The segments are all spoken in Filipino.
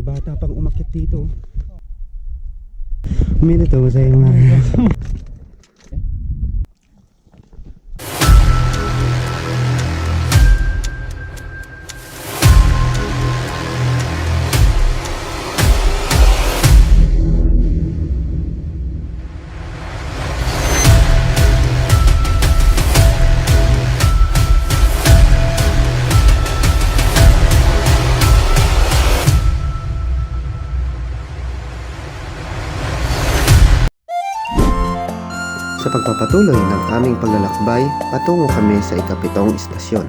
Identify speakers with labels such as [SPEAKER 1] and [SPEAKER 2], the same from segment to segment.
[SPEAKER 1] may bata pang umakyat dito. Minute to sa mga.
[SPEAKER 2] Sa pagpapatuloy ng aming paglalakbay, patungo kami sa ikapitong istasyon.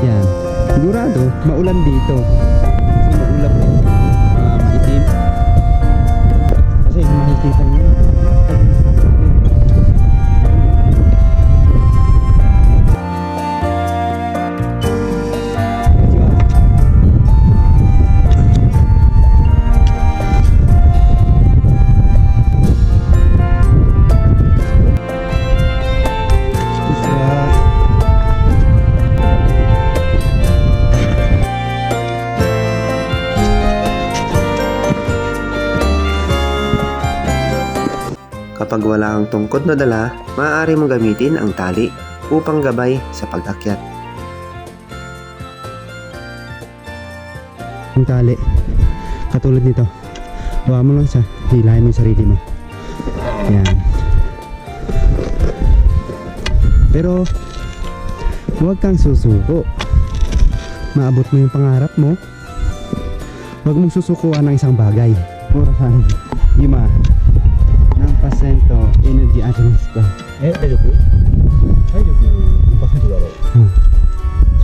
[SPEAKER 1] Yan. Sigurado, maulan dito.
[SPEAKER 2] Kapag wala kang tungkod na dala, maaari mong gamitin ang tali upang gabay sa pag-akyat.
[SPEAKER 1] Ang tali. Katulad nito. Hawa mo lang siya. Hilahin mo yung sarili mo. Yan. Pero, huwag kang susuko. Maabot mo yung pangarap mo. Huwag mong susukuan ng isang bagay. Murahan. Ima. Ng pasento, energy atoms ka.
[SPEAKER 3] え体力体力何パーセントだろう、
[SPEAKER 1] うん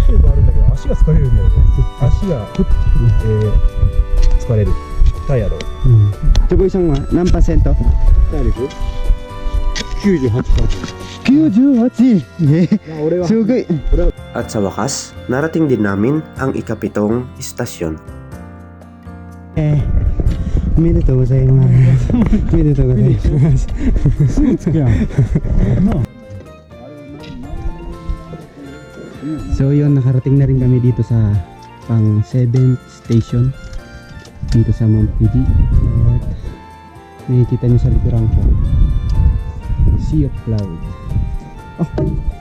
[SPEAKER 3] 体力あるんだけど足が疲れるんだよね足が、えー、疲れるタイヤロ
[SPEAKER 1] Hmm. Coba isang ma. Ng pasento?
[SPEAKER 3] 体力98%
[SPEAKER 1] 98! Yeah.
[SPEAKER 3] まあ俺は
[SPEAKER 1] Sugay.
[SPEAKER 2] At sa wakas, narating din namin ang ikapitong istasyon.
[SPEAKER 1] Eh, お めでとうございます。おめでとうございます。
[SPEAKER 3] すぐつくやん
[SPEAKER 1] So yun, nakarating na rin kami dito sa pang 7th station dito sa Mount Fuji. At nakikita niyo sa likuran ko Sea of Cloud. Oh.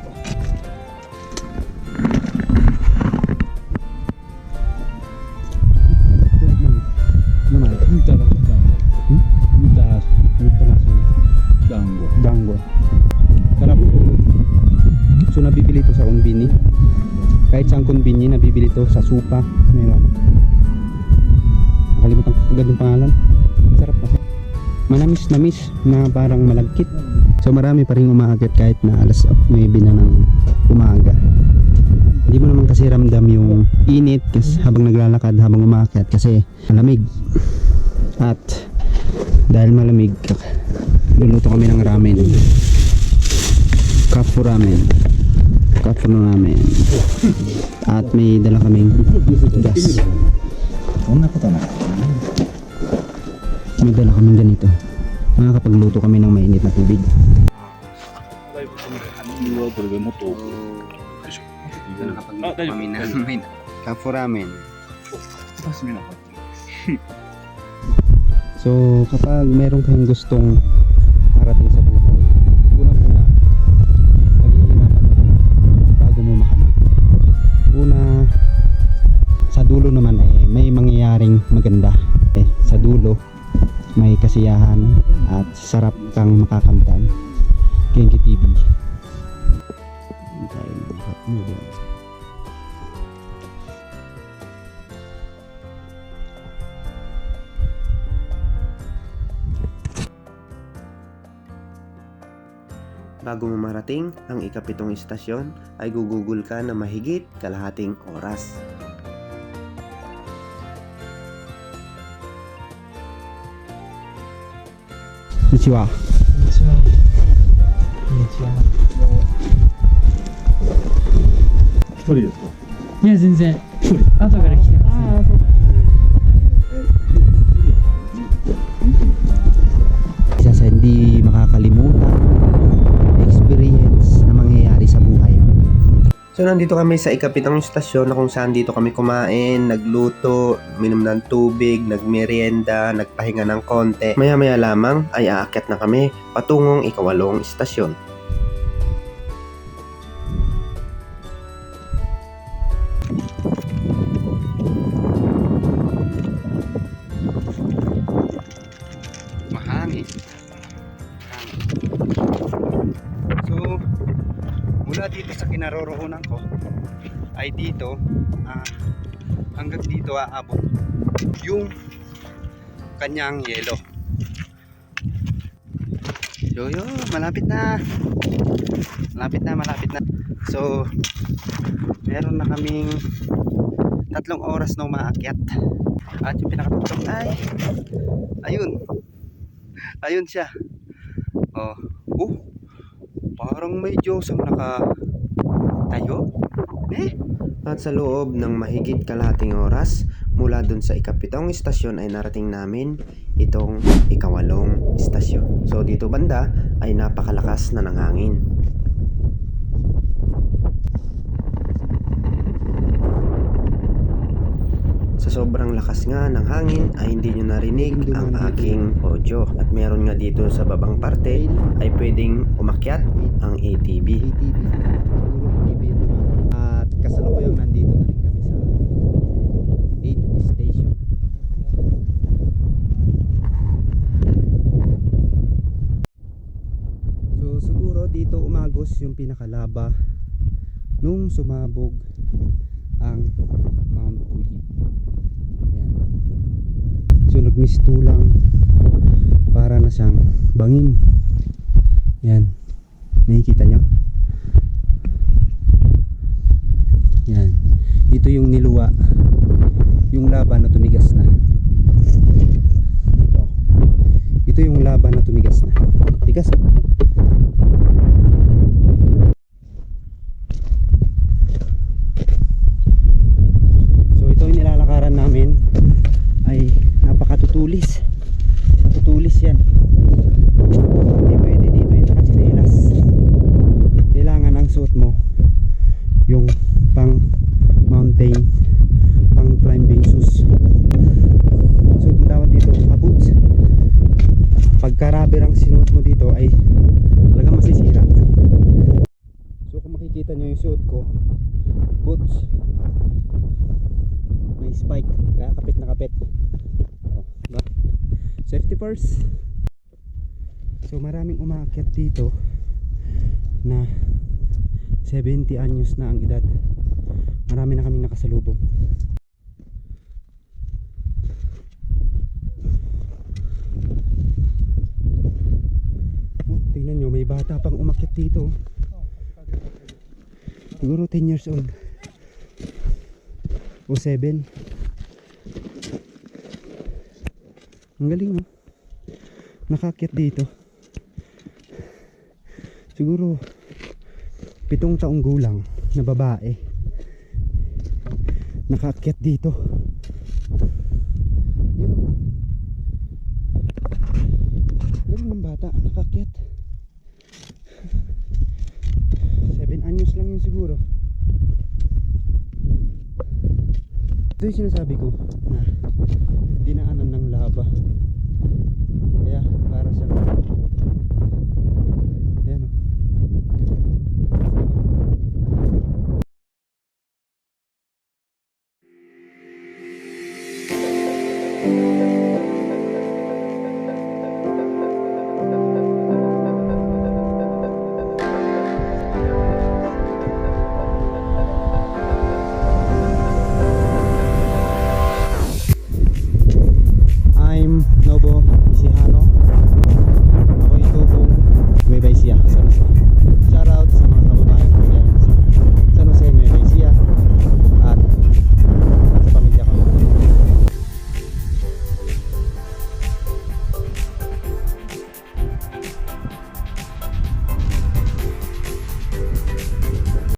[SPEAKER 3] 団子
[SPEAKER 1] Dango. Sarap. So nabibili to sa konbini. Kahit sa konbini, nabibili to sa supa. Meron. Nakalimutan ko agad yung pangalan. Sarap kasi. Manamis namis na parang malagkit. So marami pa rin umaakit kahit na alas 9 na ng umaga. Hindi mo naman kasi ramdam yung init kasi habang naglalakad habang umakyat kasi malamig. At dahil malamig, luluto kami ng ramen. Cup ramen. Cup for ramen. At may dala kaming gas. May dala kaming ganito. Makakapagluto kami ng mainit na tubig.
[SPEAKER 3] Dala kami ng cup
[SPEAKER 1] for ramen so kapag meron kayong gustong parating sa buhay, unang-una, paghihirapan mo bago mo makamit. Una, sa dulo naman eh, may mangyayaring maganda. Eh, sa dulo, may kasiyahan at sarap kang makakamtan. Genki TV. Tayo ng hot noodles.
[SPEAKER 2] Bago mo marating ang ikapitong istasyon, ay gugugol ka na mahigit kalahating oras.
[SPEAKER 1] Konnichiwa.
[SPEAKER 3] こんにちはこんにちは一人ですか
[SPEAKER 4] いや全然
[SPEAKER 3] 後から
[SPEAKER 2] So nandito kami sa ikapitong istasyon na kung saan dito kami kumain, nagluto, minom ng tubig, nagmerienda, nagpahinga ng konti. Maya-maya lamang ay aakyat na kami patungong ikawalong istasyon.
[SPEAKER 1] Mahangin. Mula dito sa kinaroroonan ko ay dito ah, hanggang dito aabot yung kanyang yelo. Yo yo, malapit na. Malapit na, malapit na. So, meron na kaming tatlong oras na umaakyat. At yung pinakatatlong ay ayun. Ayun siya. Oh. Oh. Parang may Diyos ang naka tayo. Eh?
[SPEAKER 2] At sa loob ng mahigit kalahating oras, mula dun sa ikapitong istasyon ay narating namin itong ikawalong istasyon. So dito banda ay napakalakas na ng hangin. Sa sobrang lakas nga ng hangin ay hindi nyo narinig ang aking audio. At meron nga dito sa babang parte ay pwedeng umakyat ang ATV.
[SPEAKER 1] ATV. ATV. At kasalukuyang nandito na rin kami sa 8 station. So siguro dito umagos yung pinakalaba nung sumabog ang Mount Fuji. So nagmisto lang para na siyang bangin. Yan. Nakikita nyo? Yan. Ito yung niluwa. Yung laba na tumigas na. Ito. Ito yung laba na tumigas na. Tigas ito yung nilalakaran namin ay napakatutulis. Matutulis yan. Hindi pwede dito yung nakachinelas. Kailangan ang suot mo yung pang mountain, pang climbing shoes. Suot mo dapat dito mga boots. Pagka rubber ang sinuot mo dito ay talagang masisira. So kung makikita nyo yung suot ko, boots, may spike, kaya kapit na kapit. Oh, diba? Safety first. So maraming umaakyat dito na 70 anyos na ang edad. Marami na kaming nakasalubong. Oh, tingnan nyo, may bata pang umakyat dito. Siguro 10 years old. O 7. Ang galing no? Nakakyat dito. Siguro pitong taong gulang na babae. Nakakyat dito. Yun o. Galing ng bata, nakakyat. 7 anyos lang yun siguro. Ito yung sinasabi ko na dinaanan ng lava. Kaya para siyang